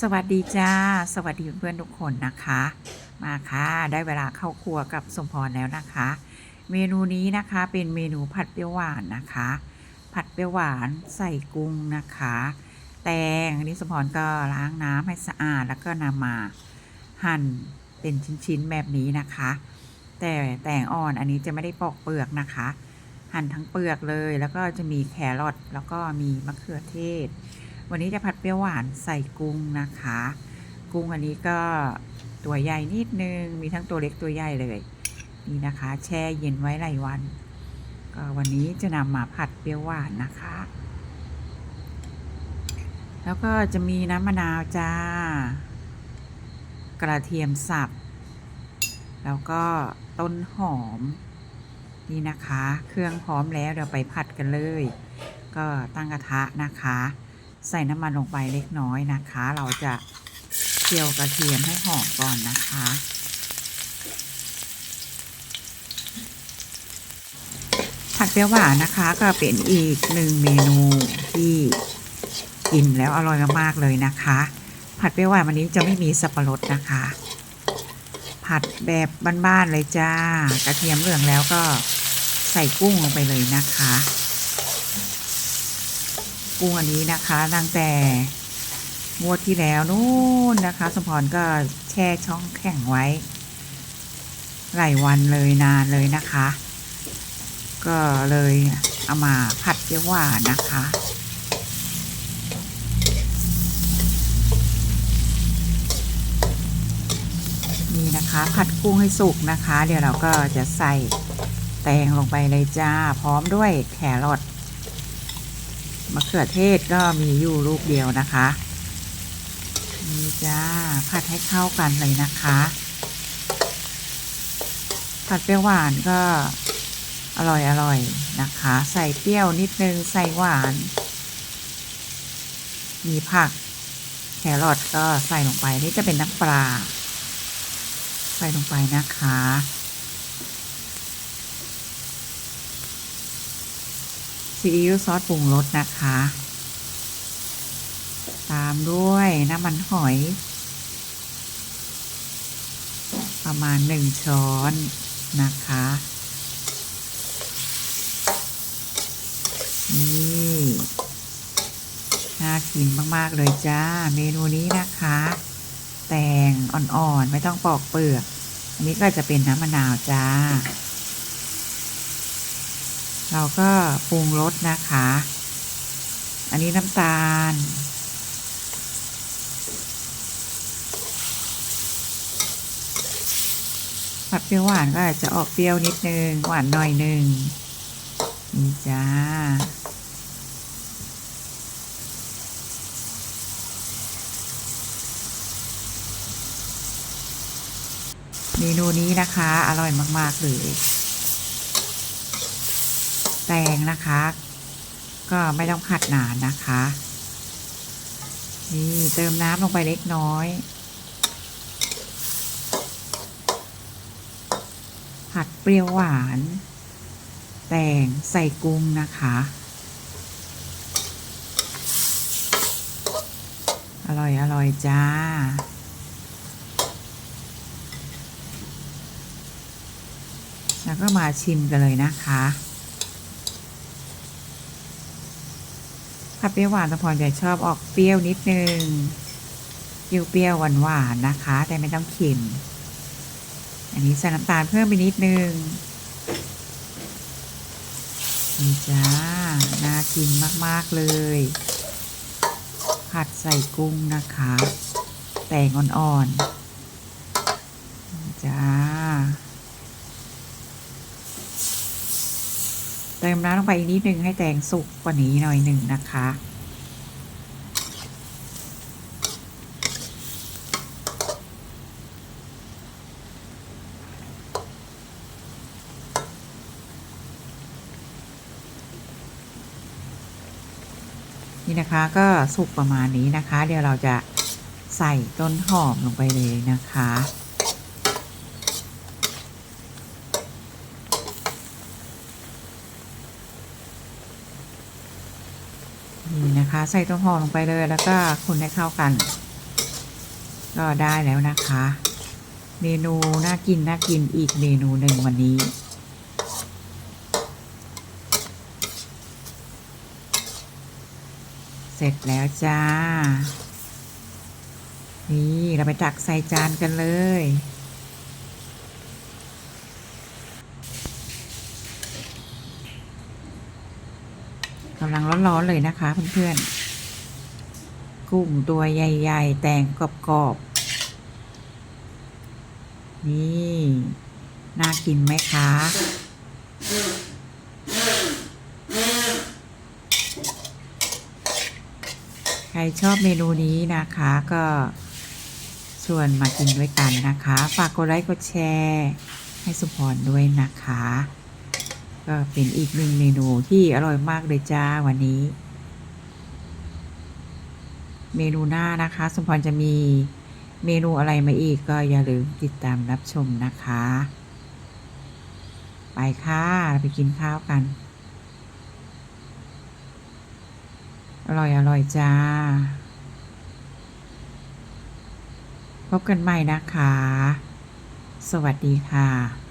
สวัสดีจ้า สวัสดีเพื่อนทุกคนนะคะ มาค่ะ ได้เวลาเข้าครัวกับสมพรแล้วนะคะ เมนูนี้นะคะเป็นเมนูผัดเปรี้ยวหวานนะคะ ผัดเปรี้ยวหวานใส่กุ้งนะคะ แตงอันนี้สมพรก็ล้างน้ำให้สะอาดแล้วก็นำมาหั่นเป็นชิ้นๆแบบนี้นะคะ แต่แตงอ่อนอันนี้จะไม่ได้ปอกเปลือกนะคะ หั่นทั้งเปลือกเลย แล้วก็จะมีแครอทแล้วก็มีมะเขือเทศ วันนี้จะผัดเปรี้ยวหวานใส่กุ้งนะคะ กุ้งอันนี้ก็ตัวใหญ่นิดนึง มีทั้งตัวเล็กตัวใหญ่เลย นี่นะคะ แช่เย็นไว้หลายวัน ก็วันนี้จะนำมาผัดเปรี้ยวหวานนะคะ แล้วก็จะมีน้ำมะนาวจ้า กระเทียมสับ แล้วก็ต้นหอม นี่นะคะ เครื่องพร้อมแล้วเดี๋ยวไปผัดกันเลย ก็ตั้งกระทะนะคะ ใส่น้ำมันลงไปเล็กน้อยนะคะ เราจะเคี่ยวกระเทียมให้หอมก่อนนะคะ ผัดเปรี้ยวหวานนะคะก็เป็นอีกหนึ่งเมนูที่กินแล้วอร่อยมากๆเลยนะคะ ผัดเปรี้ยวหวานวันนี้จะไม่มีสับปะรดนะคะ ผัดแบบบ้านๆเลยจ้ากระเทียมเหลืองแล้วก็ใส่กุ้งลงไปเลยนะคะ กุ้งอันนี้นะคะตั้งแต่งวดที่แล้วนู่นนะคะ สมพรก็แช่ช่องแข็งไว้ หลายวันเลยนานเลยนะคะ ก็เลยเอามาผัดเปรี้ยวหวานนะคะนี่นะคะผัดกุ้งให้สุกนะคะ เดี๋ยวเราก็จะใส่แตงลงไปเลยจ้า พร้อมด้วยแครอท มะเขือเทศก็มีอยู่ลูกเดียวนะคะนี่จ้าผัดให้เข้ากันเลยนะคะ ผัดเปรี้ยวหวานก็อร่อยอร่อยนะคะ ใส่เปรี้ยวนิดนึงใส่หวาน มีผักแครอทก็ใส่ลงไปนี่จะเป็นน้ำปลาใส่ลงไปนะคะ ซีอิ๊วซอสปรุงรสนะคะ ตามด้วยน้ำมันหอย ประมาณหนึ่งช้อนนะคะ นี่น่ากินมาก ๆ เลยจ้า เมนูนี้นะคะ แตงอ่อน ๆ ไม่ต้องปอกเปลือก อันนี้ก็จะเป็นน้ำมะนาวจ้า เราก็ปรุงรสนะคะ อันนี้น้ำตาล ผัดเปรี้ยวหวานก็อาจจะออกเปรี้ยวนิดนึง หวานหน่อยหนึ่งนี่จ้าเมนูนี้นะคะ อร่อยมาก ๆ เลย งนะคะ ก็ไม่ต้องผัดนานนะคะ นี่เติมน้ำลงไปเล็กน้อย ผัดเปรี้ยวหวาน แตงใส่กุ้งนะคะ อร่อยอร่อยจ้าแล้วก็มาชิมกันเลยนะคะ ผัดเปรี้ยวหวานตะพรจะชอบออกเปรี้ยวนิดนึงเปรี้ยวหวานๆนนะคะ แต่ไม่ต้องเค็ม อันนี้ใส่น้ำตาลเพิ่มไปนิดนึงนี่จ้า น่ากินมากๆเลย ผัดใส่กุ้งนะคะ แตงอ่อนๆนี่จ้า เติมน้ำลงไปอีกนิดนึงให้แตงสุกกว่านี้หน่อยหนึ่งนะคะ นี่นะคะก็สุกประมาณนี้นะคะ เดี๋ยวเราจะใส่ต้นหอมลงไปเลยนะคะ นะคะ ใส่ต้นหอมลงไปเลยแล้วก็คนให้เข้ากัน ก็ได้แล้วนะคะ เมนูน่ากินน่ากินอีกเมนูหนึ่งวันนี้เสร็จแล้วจ้า นี่ เราไปตักใส่จานกันเลย กำลังร้อนๆเลยนะคะเพื่อนๆ กุ้งตัวใหญ่ๆ แตงกรอบๆ นี่ น่ากินไหมคะใครชอบเมนูนี้นะคะก็ชวนมากินด้วยกันนะคะ ฝากกดไลค์กดแชร์ ให้สุพรด้วยนะคะ ก็เป็นอีกหนึ่งเมนูที่อร่อยมากเลยจ้าวันนี้ เมนูหน้านะคะ สมพรจะมีเมนูอะไรมาอีกก็อย่าลืมติดตามรับชมนะคะ ไปค่ะไปกินข้าวกัน อร่อยอร่อยจ้า พบกันใหม่นะคะ สวัสดีค่ะ